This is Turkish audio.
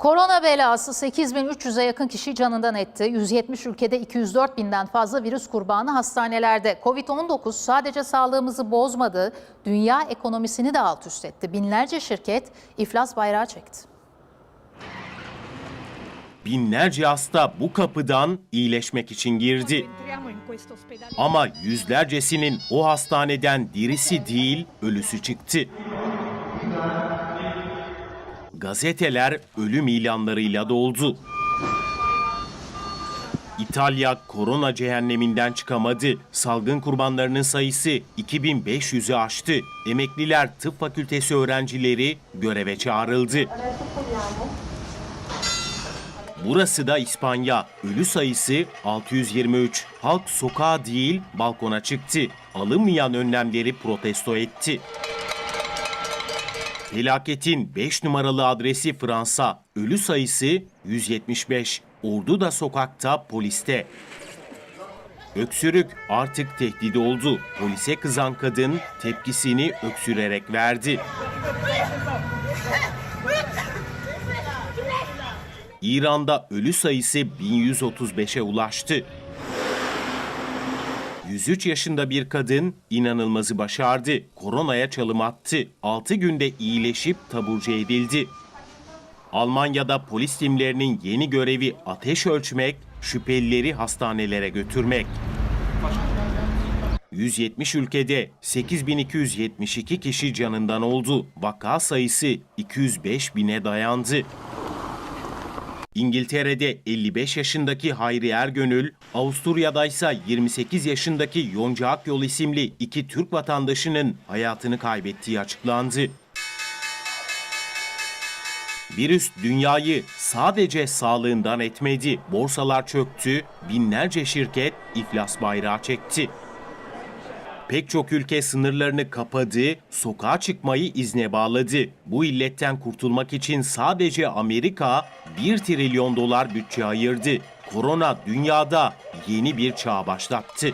Korona belası 8300'e yakın kişi canından etti. 170 ülkede 204 binden fazla virüs kurbanı hastanelerde. Covid-19 sadece sağlığımızı bozmadı, dünya ekonomisini de alt üst etti. Binlerce şirket iflas bayrağı çekti. Binlerce hasta bu kapıdan iyileşmek için girdi. Ama yüzlercesinin o hastaneden dirisi değil, ölüsü çıktı. Gazeteler ölüm ilanlarıyla doldu. İtalya korona cehenneminden çıkamadı. Salgın kurbanlarının sayısı 2500'ü aştı. Emekliler tıp fakültesi öğrencileri göreve çağrıldı. Burası da İspanya. Ölü sayısı 623. Halk sokağa değil balkona çıktı. Alınmayan önlemleri protesto etti. Felaketin 5 numaralı adresi Fransa. Ölü sayısı 175. Ordu da sokakta, poliste. Öksürük artık tehdit oldu. Polise kızan kadın tepkisini öksürerek verdi. İran'da ölü sayısı 1135'e ulaştı. 103 yaşında bir kadın inanılmazı başardı. Koronaya çalım attı. 6 günde iyileşip taburcu edildi. Almanya'da polis timlerinin yeni görevi ateş ölçmek, şüphelileri hastanelere götürmek. 170 ülkede 8272 kişi canından oldu. Vaka sayısı 205 bine dayandı. İngiltere'de 55 yaşındaki Hayri Ergönül, Avusturya'da ise 28 yaşındaki Yonca Akyol isimli iki Türk vatandaşının hayatını kaybettiği açıklandı. Virüs dünyayı sadece sağlığından etmedi. Borsalar çöktü, binlerce şirket iflas bayrağı çekti. Pek çok ülke sınırlarını kapadı, sokağa çıkmayı izne bağladı. Bu illetten kurtulmak için sadece Amerika 1 trilyon dolar bütçe ayırdı. Korona dünyada yeni bir çağ başlattı.